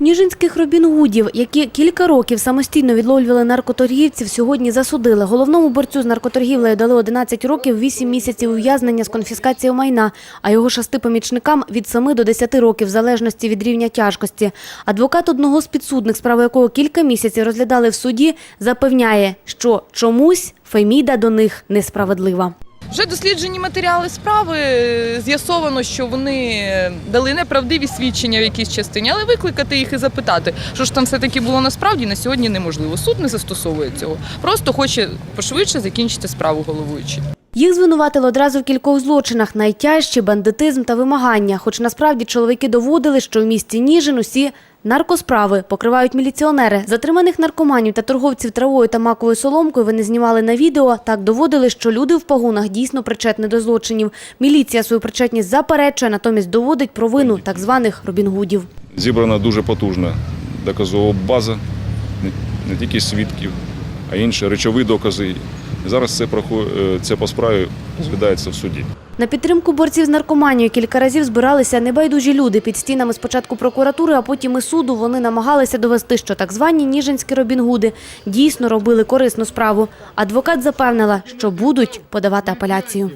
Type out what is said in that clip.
Ніжинських робінгудів, які кілька років самостійно відловлювали наркоторгівців, сьогодні засудили. Головному борцю з наркоторгівлею дали 11 років, 8 місяців ув'язнення з конфіскацією майна, а його шести помічникам від 7 до 10 років, в залежності від рівня тяжкості. Адвокат одного з підсудних, справу якого кілька місяців розглядали в суді, запевняє, що чомусь Феміда до них несправедлива. Вже досліджені матеріали справи. З'ясовано, що вони дали неправдиві свідчення в якійсь частині, але викликати їх і запитати, що ж там все таки було насправді на сьогодні неможливо. Суд не застосовує цього. Просто хоче пошвидше закінчити справу головуючий. Їх звинуватили одразу в кількох злочинах – найтяжчі, бандитизм та вимагання. Хоч насправді чоловіки доводили, що в місті Ніжин усі наркосправи покривають міліціонери. Затриманих наркоманів та торговців травою та маковою соломкою вони знімали на відео. Так доводили, що люди в погонах дійсно причетні до злочинів. Міліція свою причетність заперечує, натомість доводить провину так званих робінгудів. Зібрана дуже потужна доказова база, не, тільки свідків, а інше речові докази. Зараз це, е, це по справі розглядається в суді. На підтримку борців з наркоманією кілька разів збиралися небайдужі люди під стінами спочатку прокуратури, а потім і суду. Вони намагалися довести, що так звані ніжинські робінгуди дійсно робили корисну справу. Адвокат запевнила, що будуть подавати апеляцію.